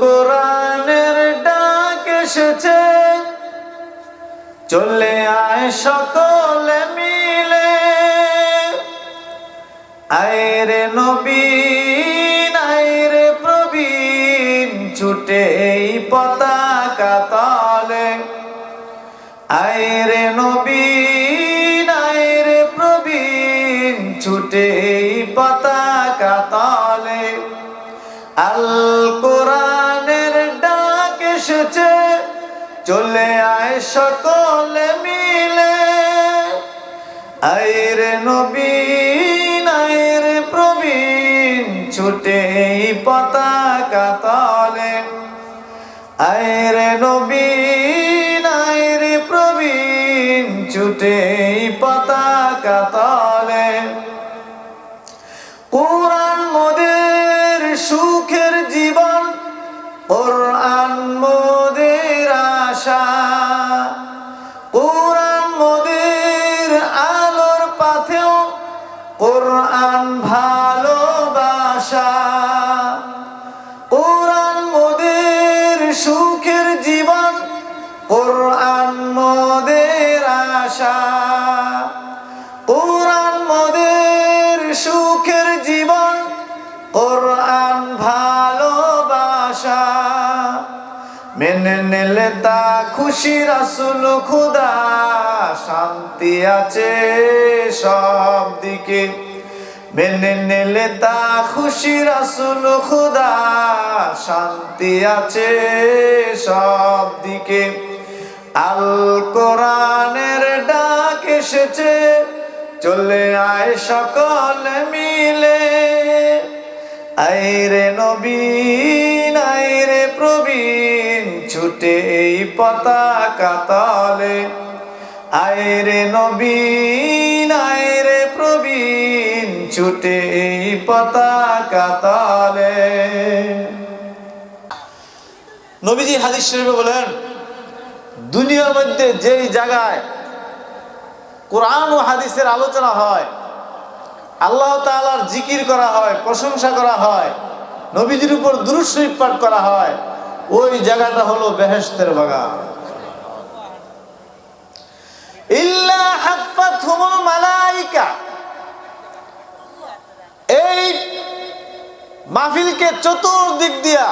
কোরআনের ডাক এসেছে। চলে আয় সকলে মিলে। আয়ের নবীন চলে আয় সকলে মিলে। আইরে নবীন আইরে প্রবীণ, ছুটে পতাকা তলে। আইরে নবীন আইরে প্রবীণ, ছুটে পতাকা তলে। রাসুল, খুদা শান্তি আছে সব দিকে। মেনে নিলে তা খুশি রাসুল, খুদা শান্তি আছে সব দিকে। আল কোরআনের ডাক এসেছে, চলে আয় সকল মিলে। আইরে নবীন আইরে প্রবীণ ছুটে এই পতাকা তলে। আইরে নবীন আইরে প্রবীণ, ছুটে এই পতাকা তলে। নবীজি হাদিস শরীফে বলেন, দুনিয়ার মধ্যে যেই জায়গায় কোরআন ও হাদিসের আলোচনা হয়, আল্লাহ তাআলার জিকির করা হয়, প্রশংসা করা হয়, নবীজির উপর দুরুশরীফ পাঠ করা হয় ওই জায়গাটা হলো বেহেস্তের বাগান। মালাইকা। এই চতুর্দিক দিয়া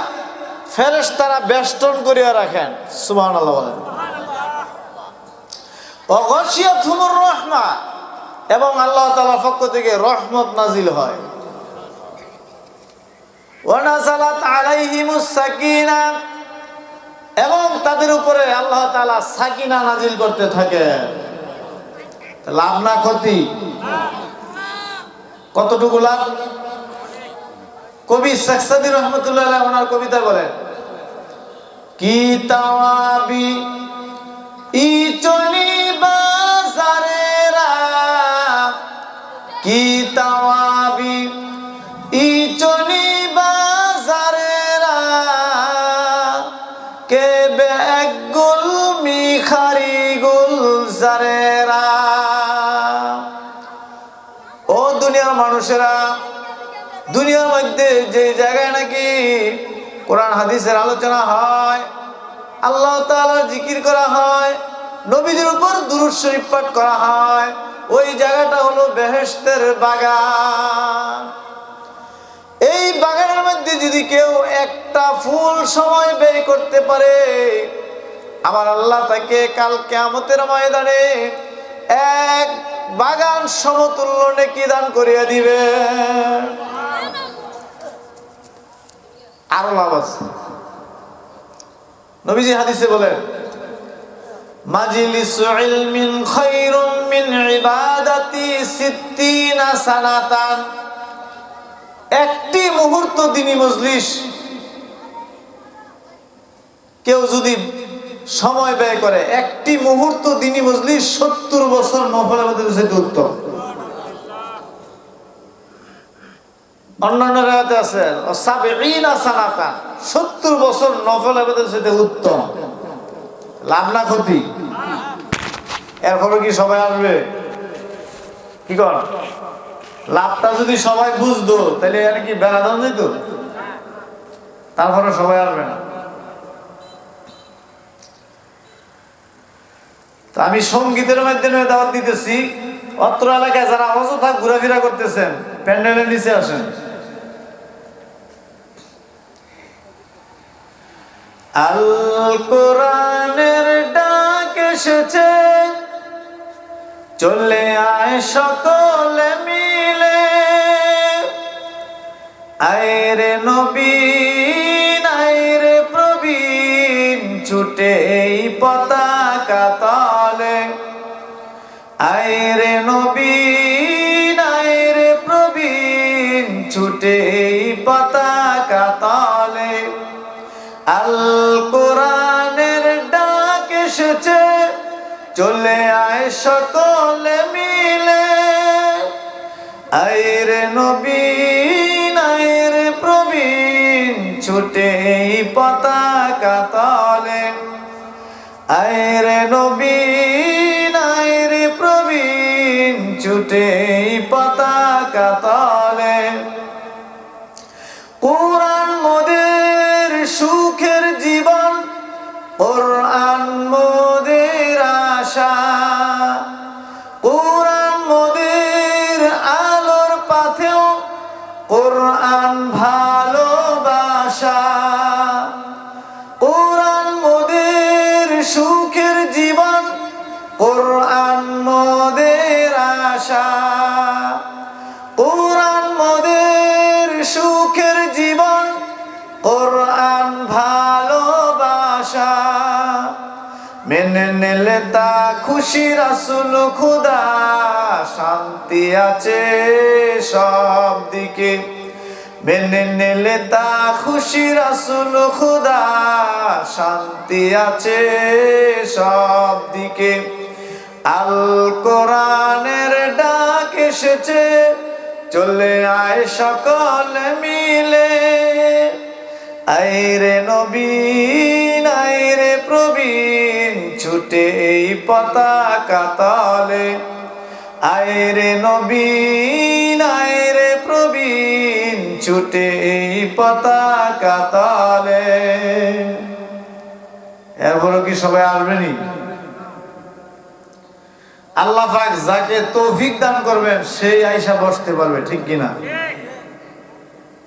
ফেরেশতারা বেষ্টন করিয়া রাখেন অগসিয়াতুমুর রহমা, এবং আল্লাহ তাআলার পক্ষ থেকে রহমত নাজিল হয়। এবং তাদের উপরে আল্লাহ সাকিনা নাজিল করতে থাকে। লাভ না ক্ষতি? কতটুকু লাভ? কবি শেখসাদি রহমতুল্লাহ ওনার কবিতা বলেন, কি তাওয়াবি, ইচনি বাজারেরা মানুষেরা দুনিয়ার মধ্যে যে জায়গায় নাকি কোরআন, হাদিসের আলোচনা হয়, আল্লাহ জিকির করা হয় নবীজির উপর দুরূদ শরীফ পাঠ করা হয়, ওই জায়গাটা হলো বেহেশতের বাগান। এই বাগানের মধ্যে যদি কেউ একটা ফুল সময় ব্যয় করতে পারে, আমার আল্লাহ তাকে কাল কেয়ামতের ময়দানে এক বাগান সমতুল্য নেকি দান করিয়া দিবে। আরও লাভ আছে। নবীজি হাদিসে বলেন, মাজলিস ইলমিন খায়রুম মিন ইবাদাতি সিত্তিনা সানাতান। একটি মুহূর্ত দিনী মজলিস, কেউ যদি সময় ব্যয় করে। একটি মুহূর্ত দিনী মজলিস সত্তর বছর নফল আমাদের সেটা উত্তম। অন্যান্য নফল উত্তম। লাভ না ক্ষতি? কি সবাই আসবে? কি কর? লাভটা যদি সবাই বুঝতো, তাহলে এখানে কি বেড়া দাম তারপরে সবাই আসবে না। আমি সঙ্গীতের মাধ্যমে দাওয়াত দিতেছি। অত্র এলাকায় যারা অযথা ঘোরাফেরা করতেছেন, প্যান্ডেলের নিচে আসেন। আল কোরআনের ডাক এসেছে। চলে আয় সকলে মিলে। আয়রে নবীন আয়রে প্রবীণ, ছুটে এই পতাকা চলে আয় সকলে মিলে। আইরে নবীন, আইরে প্রবীণ, ছুটে পতাকা তলে। আইরে নবীন, আইরে প্রবীণ, ছুটে পতাকা তলে। কোরআন মোদের সুখের জীবন, কোরআন মোদের কোরআন ভালোবাসা মেনে নিলে তা খুশি রাসুল, খুদা শান্তি আছে সব দিকে। মেনে নিলে তা খুশি রাসুল, খুদা শান্তি আছে সব দিকে। আল কোরআনের ডাক এসেছে, চলে আয় সকল মিলে। আইরে নবীন আইরে প্রবীণ ছুটে এই পতাকা তলে। আইরে নবীন আইরে প্রবীণ ছুটে এই পতাকা তলে। এরপরও কি সবাই আসবেনি আল্লাহ পাক যাকে তৌফিক দান করবেন সেই আইসা বসতে পারবে ঠিক কিনা?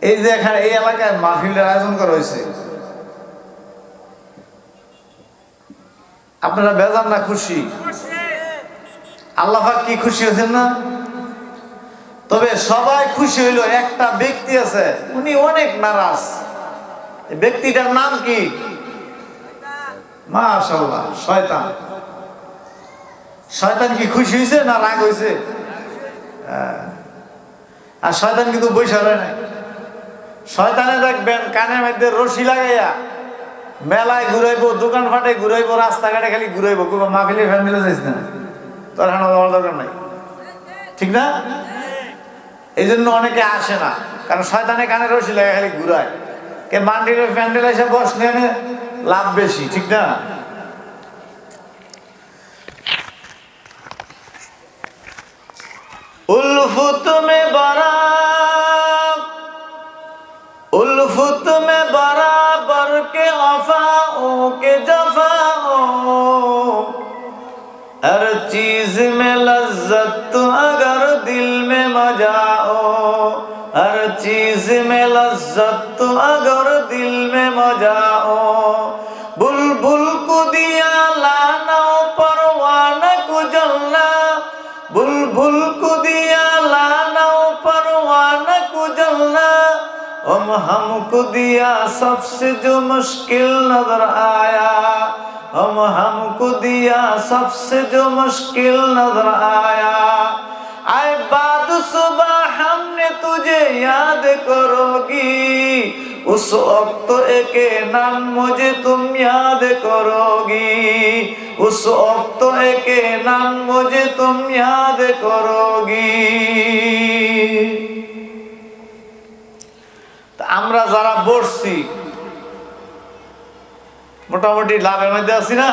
এই যে এখানে এই এলাকায় মাহফিলের আয়োজন করা হয়েছে। আপনারা বেজান না খুশি? আল্লাহ কি খুশি হয়েছেন না? তবে সবাই খুশি হইল, একটা ব্যক্তি আছে, উনি অনেক নারাজ। ব্যক্তিটার নাম কি? মাশাল্লাহ শয়তান। শয়তান কি খুশি হয়েছে না রাগ হয়েছে? হ্যাঁ। আর শয়তান কিন্তু বৈশা রয় নাই। শয়তানে দেখবেন কানের মধ্যে রশি লাগাইয়া মেলায় ঘুরাইবো দোকান ফাটে ঘুরাইবো, রাস্তাঘাটে খালি ঘুরাইবো কোনো মাহফিলে ফ্যামিলি যাইস না। তোর হানা দেওয়ার দরকার নাই। ঠিক না? এই জন্য অনেকে আসে না, কারণ শয়তানে কানে রসি লাগে খালি ঘুরায়। কে মান্ডিলে প্যান্ডেল এসে বসলে লাভ বেশি, ঠিক না? উলফুত মে বারা উলফুত মে বারা बराबर के वफाओं के जफाओं हर चीज़ में लज्जत तो अगर दिल में मजाओ हर चीज़ में लज्जत तो अगर दिल में मजाओ बुलबुल को दिया हम हमको दिया सबसे जो मुश्किल नज़र आया। हम हमको दिया सबसे जो मुश्किल नज़र आया। आए बाद सुबह हमने तुझे याद करोगी। उस वक्त एक नाम मुझे तुम याद करोगी। उस वक्त एक नाम मुझे तुम याद करोगी। আমরা যারা বসছি, মোটামুটি লাভের মধ্যে আছি না?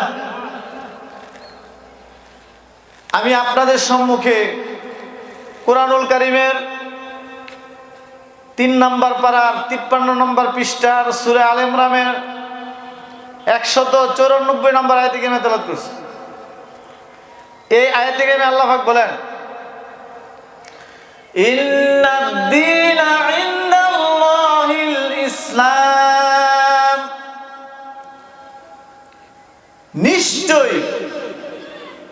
আমি আপনাদের সম্মুখে কোরআনুল কারিমের তিন নম্বর পাড়ার তিপ্পান্ন নম্বর পৃষ্ঠার সুরে আল ইমরানের একশত চৌরানব্বই নম্বর আয়তে কেমে তেলাত করছি। এই আয়াতে কেমে আল্লাহফাক বলেন, ইন্নাদ্দীন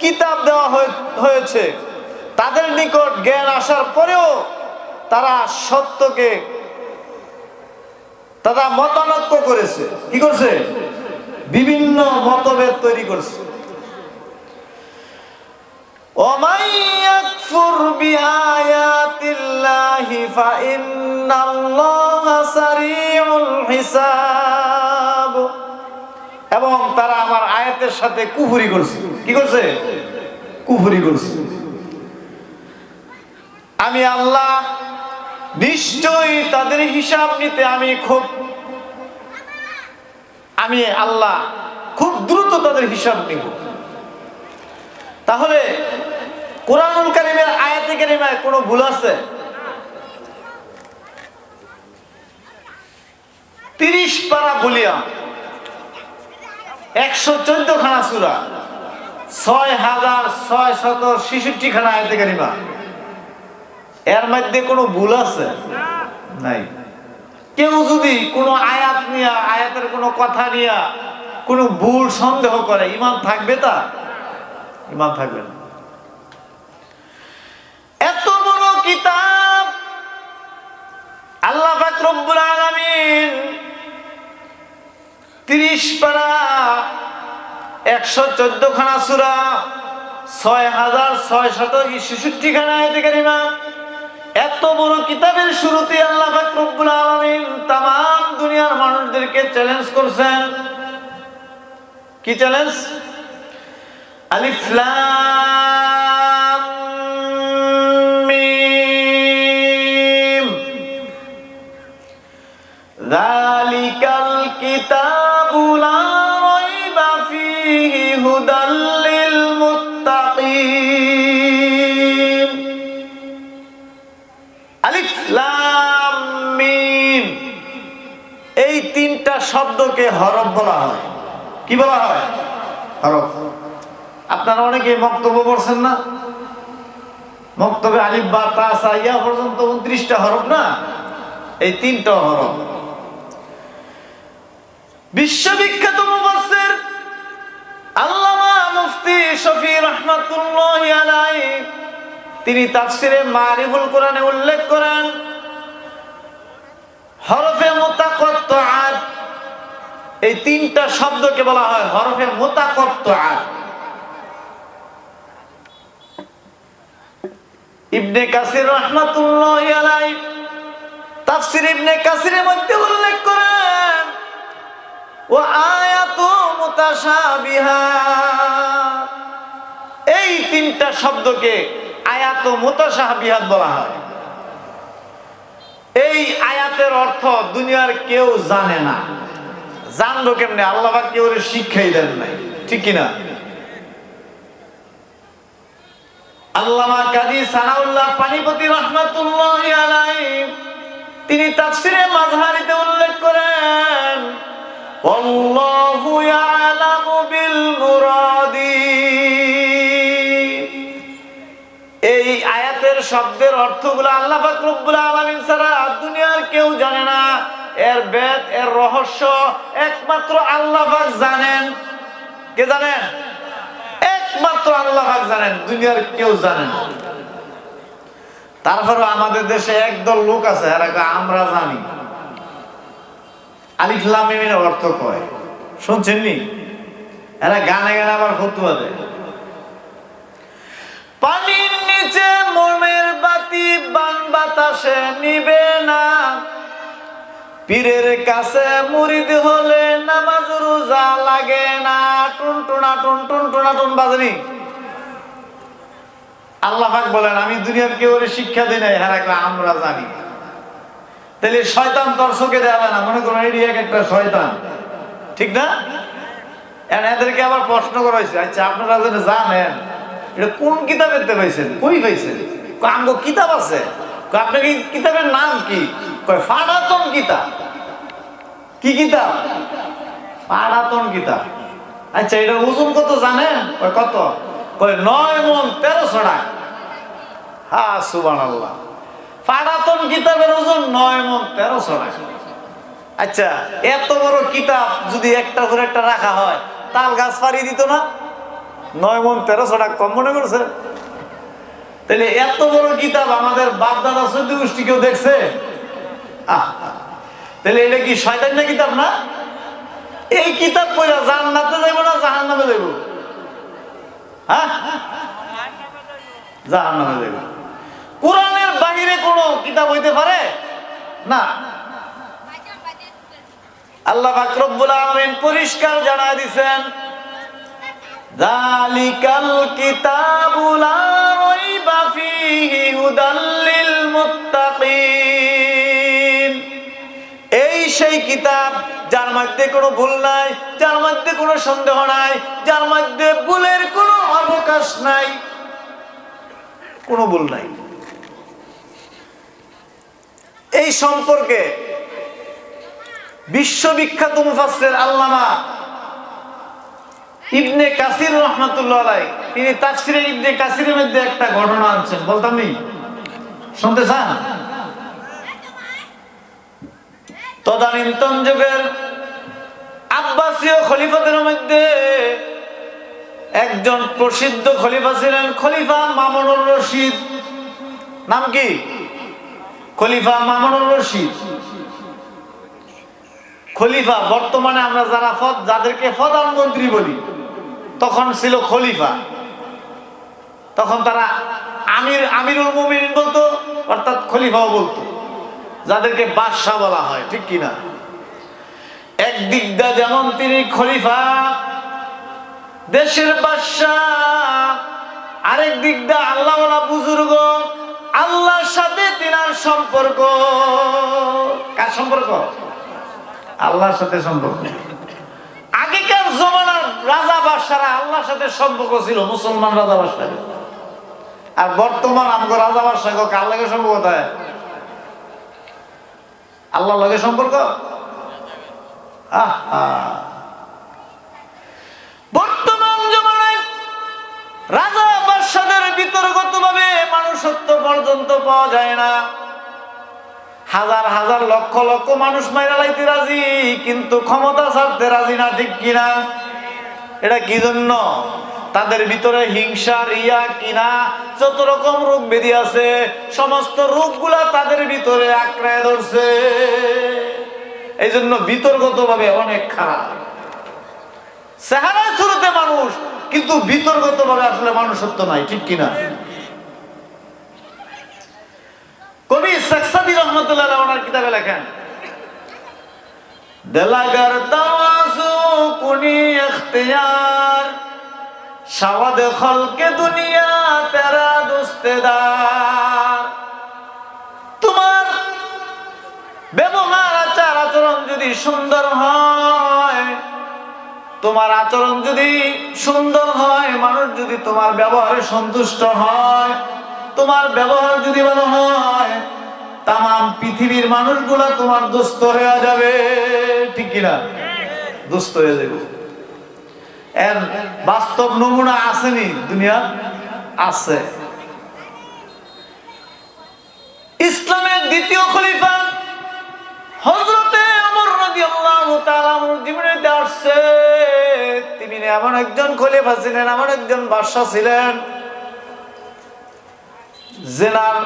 কিতাব দেওয়া হয়ে- হয়েছে তাদের নিকট জ্ঞান আসার পরেও তারা সত্যকে তারা মতানক্য করেছে কি করছে বিভিন্ন মতভেদ তৈরি করছে ومن يكفر بآيات الله فإن الله سريع الحساب এবং তারা আমার আয়াতের সাথে কুফুরি করছে। কি করছে? কুফুরি করছে। আমি আল্লাহ নিশ্চয়ই তাদের হিসাব নিতে আমি খুব আমি আল্লাহ খুব দ্রুত তাদের হিসাব নিব। তাহলে কোরআনুল কারিমের, আয়াতে কারিমায় কোনো ভুল আছে? তিরিশ পারা বলিয়া একশো চোদ্দ খানা সুরা। ছয় হাজার ছয় শত ছেষট্টি খানা আয়াতে কারিমা। এর মধ্যে কোনো ভুল আছে? নাই। কেউ যদি কোনো আয়াত নিয়া, আয়াতের কোনো কথা নিয়া কোনো ভুল সন্দেহ করে ইমান থাকবে তা? ইমান থাকবে না। এত বড় কিতাব আল্লাহ পাক রব্বুল আলামিন তিরিশ পারা, একশো চোদ্দ খানা সুরা ছয় হাজার ছয় শত ছেষট্টি খানা কারিমা। এত বড় কিতাবের শুরুতে আল্লাহ পাক রব্বুল আলামিন তাম দুনিয়ার মানুষদেরকে চ্যালেঞ্জ করছেন। কি চ্যালেঞ্জ আলিফ লাম মিম। কিতাবু রাইবা ফীহি হুদাল লিল মুত্তাকিন আলিফ লাম মিম। এই তিনটা শব্দকে হরফ বলা হয়। কি বলা হয়? হরফ। আপনারা অনেকে বক্তব্য পড়ছেন না? বক্তব্যে আলিফ বা তা ইয়া পর্যন্ত উনত্রিশটা হরফ না? এই তিনটা হরফ। বিশ্ববিখ্যাত মুফাসসির আল্লামা মুফতি শফি রহমাতুল্লাহ আলাইহি, তিনি তাফসিরে মারিফুল কোরআনে উল্লেখ করেন, হরফে মুতাকাত্তাআত, এই তিনটা শব্দকে বলা হয় হরফে মুতাকাত্তাআত। ইবনে কাসির রহমাতুল্লাহ আলাইহি, তাফসির ইবনে কাসিরের মধ্যে উল্লেখ করেন ও আয়াতু এই তিনটা শব্দকে আয়াত মুতাশাবিহাত বলা হয়। এই আয়াতের অর্থ দুনিয়ার কেউ জানে না। জানলো কেমনে? আল্লাহ কেউ শিক্ষাই দেন নাই। ঠিক কিনা? আল্লামা কাজী সানাউল্লাহ পানিপতি রহমাতুল্লাহ তিনি তাফসিরে মাযহারিতে উল্লেখ করেন আল্লাহু ইয়ালামু বিল এই আয়াতের শব্দের অর্থগুলো আল্লাহ পাক ছাড়া দুনিয়ার কেউ জানে না। এর বেদ, এর রহস্য একমাত্র আল্লাহ জানেন। কে জানেন? একমাত্র আল্লাহ জানেন, দুনিয়ার কেউ জানে না। তারপরে আমাদের দেশে একদল লোক আছে আমরা জানি। আলিফ লাম অর্থ কয়? শুনছেন নি এরা গানে গানে আবার ফতুয়া দেয়। পানির নিচে মোমের বাতি বান বাতাসে নিবে না। পীরের কাছে মুরিদ হলে নামাজ রোজা লাগে না। টুন টুনা টুন টুন টুনা টুন বাজনি। আল্লাহ বলেন, আমি দুনিয়ার কেউ শিক্ষা দিই নাই হ্যাঁ আমরা জানি। তাহলে শয়তান দর্শকে দেওয়া না মনে করুন এটি এক একটা শয়তান। ঠিক না? এদেরকে আবার প্রশ্ন করা হয়েছে আচ্ছা আপনারা যেন জানেন এটা কোন কিতাবের পাইছেন কই পাইছেন আমগো কিতাব আছে? কয়, আপনার কি কিতাবের নাম কি? কয় ফাড়াতন কিতাব। কি কিতাব? ফাড়াতন কিতাব। আচ্ছা এটা ওজন কত জানেন? কত? কয় নয় মন তেরোশো টাকা হা সুবান আল্লাহ ফাড়াতন কিতাবের ওজন নয় মন তেরোশো আচ্ছা এত বড় কিতাব যদি একটা করে একটা রাখা হয়, তাল গাছ পাড়ি দিত না? নয় মন তেরোশো কম মনে করছে? তাহলে এত বড় কিতাব আমাদের বাপ দাদা সদ্য গোষ্ঠী কেউ দেখছে? তাহলে এটা কি শয়তান না কিতাব না? এই কিতাব পড়া জান্নাতে যাইব না জাহান নামে যাইব? হ্যাঁ? জাহান নামে যাইব। কোরআনের বাহিরে কোনো কিতাব হইতে পারে? না। আল্লাহ পাক রব্বুল আলামিন পরিষ্কার জানা দিবেন যালিকাল কিতাবু লা রাইবা ফীহি হুদাল লিল এই সেই কিতাব, যার মধ্যে কোনো ভুল নাই, যার মধ্যে কোনো সন্দেহ নাই, যার মধ্যে ভুলের কোনো অবকাশ নাই, কোনো ভুল নাই। এই সম্পর্কে বিশ্ববিখ্যাত মুফাসসির আল্লামা ইবনে কাসির রহমাতুল্লাহ তিনি তাফসিরে ইবনে কাসিরের মধ্যে একটা ঘটনা আনছেন, বলতাম শুনতে চান? তদানীন্তন যুগের আব্বাসীয় খলিফাদের মধ্যে একজন প্রসিদ্ধ খলিফা ছিলেন, খলিফা মামুনুর রশিদ। নাম কি? খলিফা মামুনুর রশিদ। খলিফা, বর্তমানে আমরা যারা পদ যাদেরকে প্রধানমন্ত্রী বলি, তখন ছিল খলিফা। তখন তারা আমির, আমিরুল মুমিনিন বলতো, অর্থাৎ খলিফাও বলতো, যাদেরকে বাদশাহ বলা হয়, ঠিক কিনা একদিক দা যেমন তিনি খলিফা, দেশের বাদশাহ, আরেক দিক দা আল্লাহ বুজুর্গ আল্লাহর সাথে তিনার সম্পর্ক। কার সম্পর্ক? আল্লাহর সাথে সম্পর্ক। আগেকার জমানার রাজা বাদশারা আল্লাহর সাথে সম্পর্ক ছিল, মুসলমান রাজা বাদশাহ আর বর্তমান আমগো রাজা বাদশাহ কার লাগে সম্পর্ক কোথায় আল্লাহর লগে সম্পর্ক? আহা। বর্তমান রাজা বাদশাদের বিতর্কত মানুষত্ব পর্যন্ত পাওয়া যায় না। হাজার হাজার লক্ষ লক্ষ মানুষ মাইরা লাইতে রাজি, কিন্তু ক্ষমতা ছাড়তে রাজি না, ঠিক কিনা? এটা কি জন্য? তাদের ভিতরে হিংসা, রিয়া, কিনা, যত রকম রোগ বেদি আছে, সমস্ত রোগগুলা তাদের ভিতরে আঁকড়ায় ধরছে। এই জন্য বিতর্কত ভাবে অনেক খারাপ। চেহারা শুরুতে মানুষ, কিন্তু বিতর্কত ভাবে আসলে মানুষত্ব নাই, ঠিক কিনা? কবি সাকসাদি রহমতুল্লাহ ওনার কিতাবে লেখেন, দিলাগার তাওয়াজু কুনি ইখতিয়ার শাওয়াদ খলকে দুনিয়া তেরা দুস্তেদার। তোমার ব্যবহার আচার আচরণ যদি সুন্দর হয় তোমার আচরণ যদি সুন্দর হয়, মানুষ যদি তোমার ব্যবহারে সন্তুষ্ট হয়, তোমার ব্যবহার যদি ভালো হয় তাম পৃথিবীর মানুষগুলা তোমার দুস্থ হয়ে যাবে। ঠিক কিনা? দুস্থ হয়ে যাবে এর বাস্তব নমুনা আসেনি দুনিয়া? আছে। ইসলামের দ্বিতীয় খলিফা হজরতে অমর রাদিয়াল্লাহু তাআলা জীবনে আসছে। তিনি এমন একজন খলিফা ছিলেন, এমন একজন বাদশাহ ছিলেন জেনার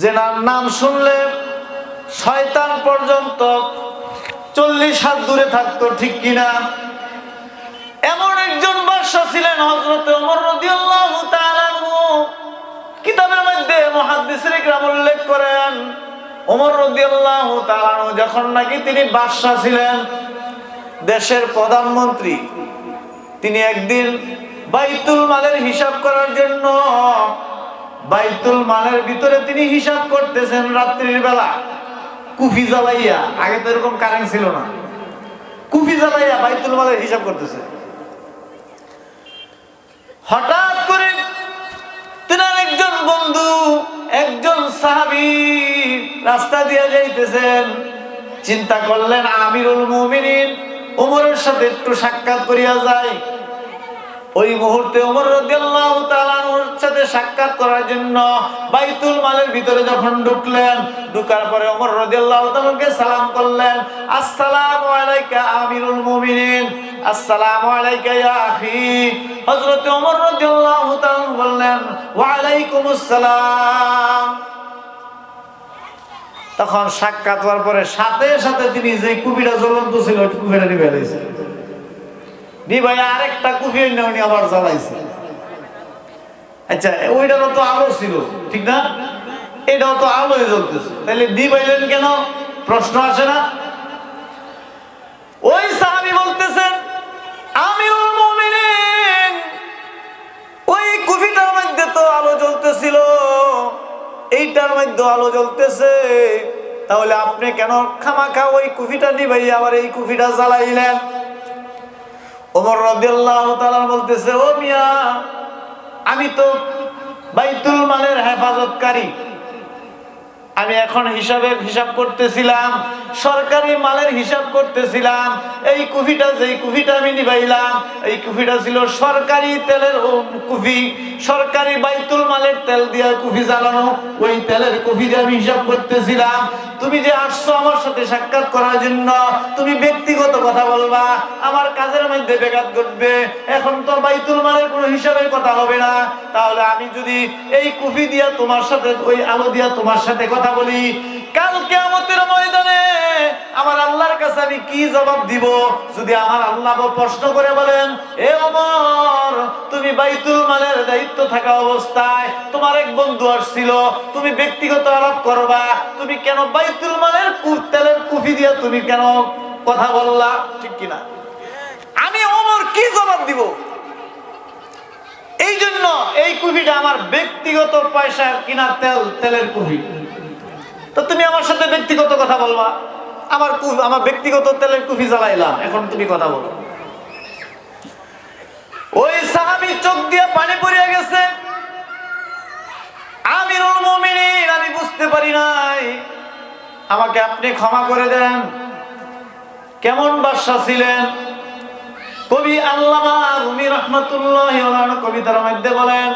জেনার নাম শুনলে শয়তান পর্যন্ত চল্লিশ হাত দূরে থাকতো, ঠিক কিনা এমন একজন বাদশাহ ছিলেন হজরত অমর রাদিয়াল্লাহু তাআলা। কিতাবের মধ্যে মহাদ্দিসের ইকরাম উল্লেখ করেন, ওমর রাদিয়াল্লাহু তাআলা যখন নাকি তিনি বাদশাহ ছিলেন দেশের প্রধানমন্ত্রী, তিনি একদিন বাইতুল মালের হিসাব করার জন্য, বাইতুল মালের ভিতরে তিনি হিসাব করতেছেন রাত্রির বেলা। কুফি জ্বালাইয়া, আগে তো এরকম কারেন্ট ছিল না। কুফি জ্বালাইয়া বাইতুল মালের হিসাব করতেছে। হঠাৎ করে তিনার একজন বন্ধু, একজন সাহাবি রাস্তা দিয়ে যাইতেছেন। চিন্তা করলেন, আমিরুল মুমিনিন ওমরের সাথে একটু সাক্ষাৎ করিয়া যায়। ওই মুহূর্তে ওমর সাথে সাক্ষাৎ করার জন্য বাইতুল মালের ভিতরে যখন ঢুকলেন, ঢুকার পরে ওমর রাদিয়াল্লাহু সালাম করলেন, আসসালামু আলাইকা আমিরুল মুমিনিন, আসসালামু আলাইকা ইয়া হযরত ওমর রাদিয়াল্লাহু তাআলা বললেন, ওয়া আলাইকুমুস সালাম। তখন সাক্ষাৎ হওয়ার পরে সাথে সাথে তিনি যে কুপিটা জ্বলন্ত ছিল কুপিটা নিবে ফেলেছে ভাই আরেকটা কুফি অন্য উনি আবার জ্বালাইছে। আচ্ছা ওইটারও তো আলো ছিল, ঠিক না? এটাও তো জ্বলতেছে। তাহলে দি পাইলেন কেন? প্রশ্ন আসে না। ওই সাহাবি বলতেছেন মুমিনিন, ওই কুফিটার মধ্যে তো আলো জ্বলতেছিল। এইটার মধ্যে আলো জ্বলতেছে। তাহলে আপনি কেন খামাখা ওই কুফিটা নিবাই আবার এই কুফিটা জ্বালাইলেন? ওমর রবিআল্লাহ তালা বলতেছে, ও মিয়া, আমি তো বাইতুল মালের হেফাজতকারী। আমি এখন হিসাবের হিসাব করতেছিলাম, সরকারি মালের হিসাব করতেছিলাম, এই কুফিটা যেই কুফিটা আমি নিবাইলাম এই কুফিটা ছিল সরকারি তেলের কুফি, সরকারি বাইতুল মালের তেল দিয়ে কুফি জ্বালানো, ওই তেলের কুফি দিয়ে আমি হিসাব করতেছিলাম। তুমি যে আসছো আমার সাথে সাক্ষাৎ করার জন্য, তুমি ব্যক্তিগত কথা বলবা, আমার কাজের মধ্যে বেঘাত ঘটবে, এখন তো বাইতুল মালের কোনো হিসাবের কথা হবে না। তাহলে আমি যদি এই কুফি দিয়া তোমার সাথে, ওই আলো দিয়া তোমার সাথে কথা বলি, কাল কেয়ামতের ময়দানে আমার আল্লাহর কাছে আমি কি জবাব দিব? যদি আমার আল্লাহ প্রশ্ন করে বলেন, এ অমর তুমি বাইতুল মালের দায়িত্ব থাকা অবস্থায় তোমার এক বন্ধু আসছিল, তুমি ব্যক্তিগত আলাপ করবা, তুমি কেন বাইতুল মালের তেলের কুফি দিয়া তুমি কেন কথা বললা? ঠিক কিনা? আমি অমর কি জবাব দিব? এই জন্য এই কুফিটা আমার ব্যক্তিগত পয়সা কিনা তেল, তেলের কুফি। তো তুমি আমার সাথে ব্যক্তিগত কথা বলবা। আমার আমার ব্যক্তিগত তেলের কুফি জ্বালাইলাম, এখন তুমি কথা বলো। ওই সাহাবি চোখ দিয়ে পানি পড়িয়া গেছে। আমিরুল মুমিনিন, আমি বুঝতে পারি নাই। আমাকে আপনি ক্ষমা করে দেন। কেমন বাদশা ছিলেন? কবি আল্লামা রুমি রহমতুল্লাহ কবিতার মধ্যে বলেন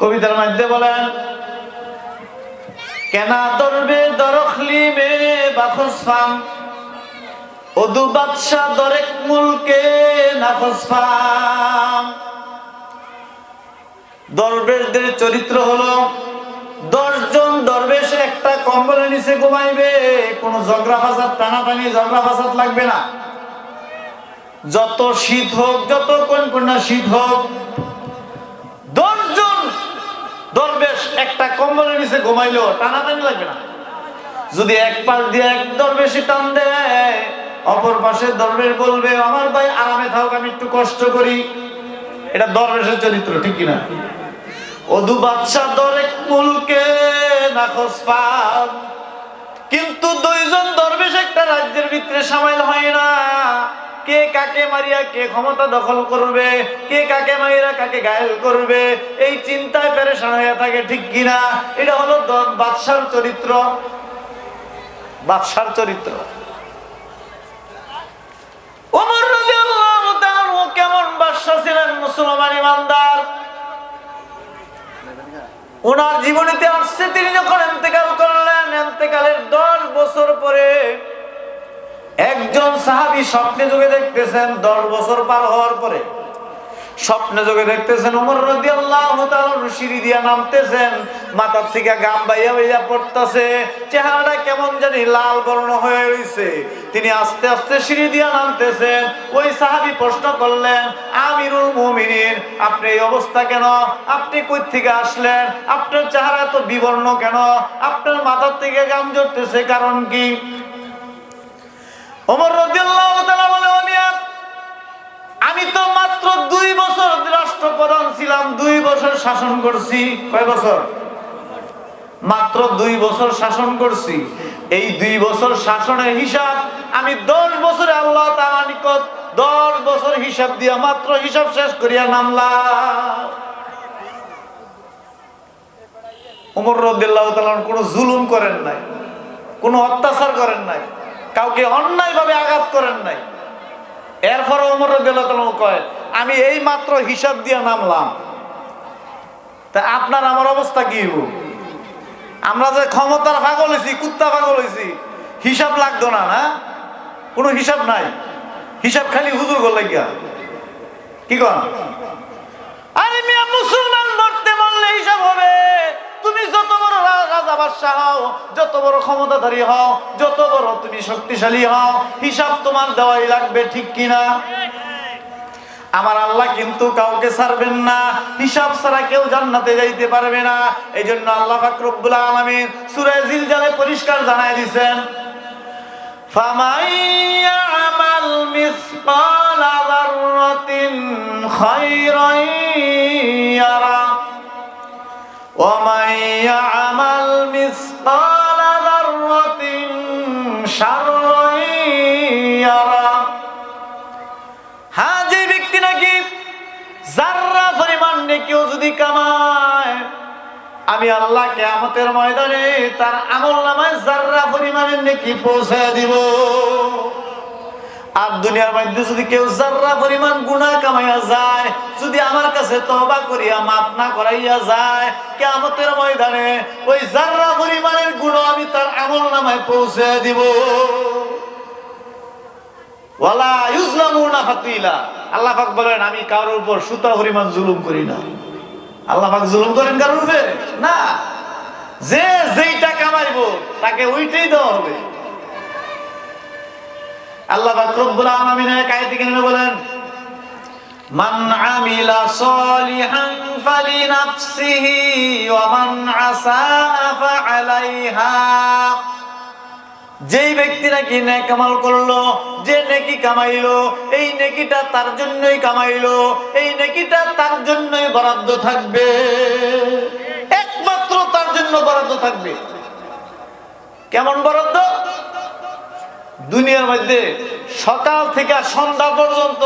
কবিতার মধ্যে বলেন, কেনা দরবে দরখলি মে বাখস ফাম অদু বাদশা দরেক মুলকে নাফস ফাম দরবেশদের চরিত্র হলো, দশজন দরবেশ একটা কম্বলের নিচে ঘুমাইবে, কোনো ঝগড়া ফাসাদ, টানাটানি, ঝগড়া ফাসাদ লাগবে না। যত শীত হোক, যত কোন কন্যা শীত হোক দরবেশ একটা কম্বলের নিচে ঘুমাইলেও টানাটানি লাগবে না। যদি এক পাশ দিয়ে এক দরবেশি টান দেয়, অপর পাশে দরবেশ বলবে, আমার ভাই আরামে থাক আমি একটু কষ্ট করি। এটা দরবেশের চরিত্র, ঠিক কিনা? অদু বাদশা দরেক মুলকে নাখস পান, কিন্তু দুইজন দরবেশ একটা রাজ্যের ভিতরে সামাইল হয় না। কে কাকে মারিয়া কে ক্ষমতা দখল করবে? কে কাকে মারিয়া কাকে গায়েল করবে? এই চিন্তায় পেরেশান হয়ে থাকে, ঠিক কিনা? এটা হলো বাদশার চরিত্র। বাদশার চরিত্র। ছিলেন মুসলমান ইমানদার? ওনার জীবনীতে আসছে, তিনি যখন এন্তেকাল করলেন, এন্তেকালের দশ বছর পরে একজন সাহাবী স্বপ্নে যোগে দেখতেছেন, দশ বছর পার হওয়ার পরে। স্বপ্নে যোগে দেখতেছেন ওমর রাদিয়াল্লাহু তাআলা সিঁড়ি দিয়া নামতেছেন, মাথার থেকে গাম বাইয়া বাইয়া পড়তাছে, চেহারাটা কেমন জানি লাল বর্ণ হয়ে রইছে। তিনি আস্তে আস্তে সিঁড়ি দিয়া নামতেছেন, ওই সাহাবি প্রশ্ন করলেন, আমিরুল মুমিনিন, আপনি এই অবস্থা কেন? আপনি কই থেকে আসলেন? আপনার চেহারা তো বিবর্ণ কেন? আপনার মাথার থেকে গাম জড়তেছে কারণ কি? বলে আমি তো মাত্র দুই বছর রাষ্ট্রপ্রধান ছিলাম, দুই বছর শাসন করছি। কয় বছর? মাত্র দুই বছর শাসন করছি। এই দুই বছর শাসনের হিসাব আমি দশ বছরে আল্লাহ নিকট দশ বছর হিসাব দিয়া মাত্র হিসাব শেষ করিয়া নামলাম। উমর রদিল্লাহ কোনো জুলুম করেন নাই, কোনো অত্যাচার করেন নাই। কাউকে অন্যায়ভাবে আঘাত করেন নাই। এরপর রদিল্লাহ তাআলা কয়, আমি এই মাত্র হিসাব দিয়া নামলাম। তা আপনার আমার অবস্থা কি হইব আমরা যে ক্ষমতার পাগল হয়েছি, কুত্তা পাগল হয়েছি, হিসাব লাগতো না না? কোনো হিসাব নাই। হিসাব খালি হুজুর করলে গিয়া কি কন? আরে মিয়া, মুসলমান মরতে মরলে হিসাব হবে তুমি যত বড় রা- রাজা বাদশাহ হও যত বড় ক্ষমতাধারী হও যত বড় তুমি শক্তিশালী হও হিসাব তোমার দেওয়াই লাগবে ঠিক কিনা আমার আল্লাহ কিন্তু কাউকে ছাড়বেন না হিসাব ছাড়া কেউ জান্নাতে যাইতে পারবে না এই জন্য আল্লাহ ফাকরুল আলমিন সুরে জিলজালে পরিষ্কার জানাই দিছেন فمن يعمل مثقال ذرة خيرا يرى ومن يعمل مثقال ذرة شرا يرى হ্যাঁ যে ব্যক্তি নাকি জাররা পরিমাণ নেকিও যদি কামায় আমি আল্লাহ কেয়ামতের ময়দানে তার আমল নামায় জাররা পরিমাণের নেকি পৌঁছে দিব আর দুনিয়ার মধ্যে যদি কেউ জাররা পরিমাণ গুনাহ কামাইয়া যায়, যদি আমার কাছে তওবা করিয়া মাফ না করাইয়া যায়, কেয়ামতের ময়দানে ওই জাররা পরিমাণের গুণ আমি তার আমল নামায় পৌঁছে দিব। আল্লাহ বলেন, আমি কারোর উপর সুতা পরিমাণ জুলুম করি না। আল্লাহ পাক জুলুম করেন কারোর না। যে যেইটা কামাইবো, তাকে ওইটাই দেওয়া হবে। আল্লাহ পাক রব্বুল আলামিন এক আয়াতে কেন বলেন, মান আমিলা সলিহান ফালিনাফসিহি ওয়া মান আসাআ ফাআলাইহা। যেই ব্যক্তি নাকি ন্যাক কামাল করল, যে নেকি কামাইলো, এই নেকিটা তার জন্যই কামাইলো, এই নেকিটা তার জন্যই বরাদ্দ থাকবে। একমাত্র তার জন্য বরাদ্দ থাকবে। কেমন বরাদ্দ? দুনিয়ার মধ্যে সকাল থেকে সন্ধ্যা পর্যন্ত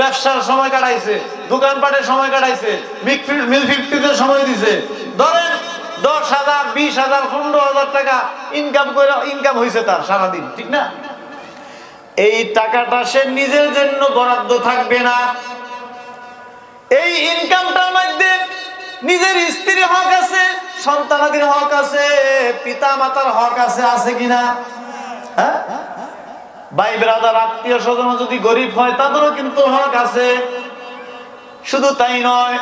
ব্যবসার সময় কাটাইছে, দোকানপাটের সময় কাটাইছে মিল ফিফটিতে সময় দিছে। ধরেন দশ হাজার, বিশ হাজার, পনেরো হাজার টাকা ইনকাম করে ইনকাম হয়েছে তার সারাদিন, ঠিক না? এই টাকাটা সে নিজের জন্য বরাদ্দ থাকবে না। এই ইনকামটার মধ্যে নিজের স্ত্রীর হক আছে, সন্তানাদের হক আছে পিতা মাতার হক আছে আছে কিনা হ্যাঁ? ভাই, ব্রাদার, আত্মীয় স্বজন যদি গরিব হয়, তাদেরও কিন্তু হক আছে। শুধু তাই নয়,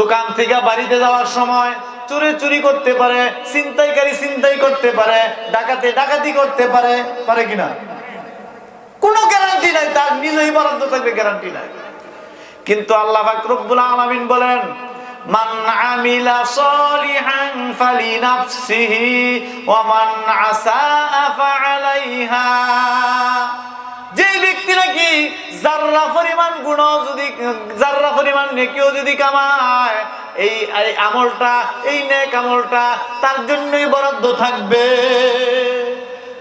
দোকান থেকে বাড়িতে যাওয়ার সময় চুরি চুরি করতে পারে চিন্তাইকারী ছিনতাই করতে পারে, ডাকাতে ডাকাতি করতে পারে পারে কিনা কোনো গ্যারান্টি নাই, তার নিজেই বরাদ্দ থাকবে গ্যারান্টি নাই। কিন্তু আল্লাহ পাক রব্বুল আলামিন বলেন মান আমিলা সলিহান ফালিনাফসিহি ওয়া মান আসাআ ফাআলাইহা। যে ব্যক্তি নাকি জাররা পরিমাণ গুণ যদি জাররা পরিমাণ নেকিও যদি কামায় এই আমলটা, এই নেক আমলটা তার জন্যই বরাদ্দ থাকবে।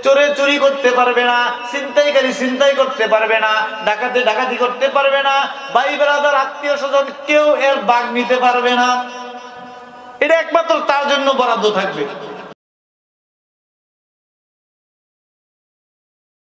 চোরে চুরি করতে পারবে না, ছিনতাইকারী ছিনতাই করতে পারবে না, ডাকাতে ডাকাতি করতে পারবে না, ভাই বেড়াদার আত্মীয় স্বজন কেউ এর বাঘ নিতে পারবে না। এটা একমাত্র তার জন্য বরাদ্দ থাকবে।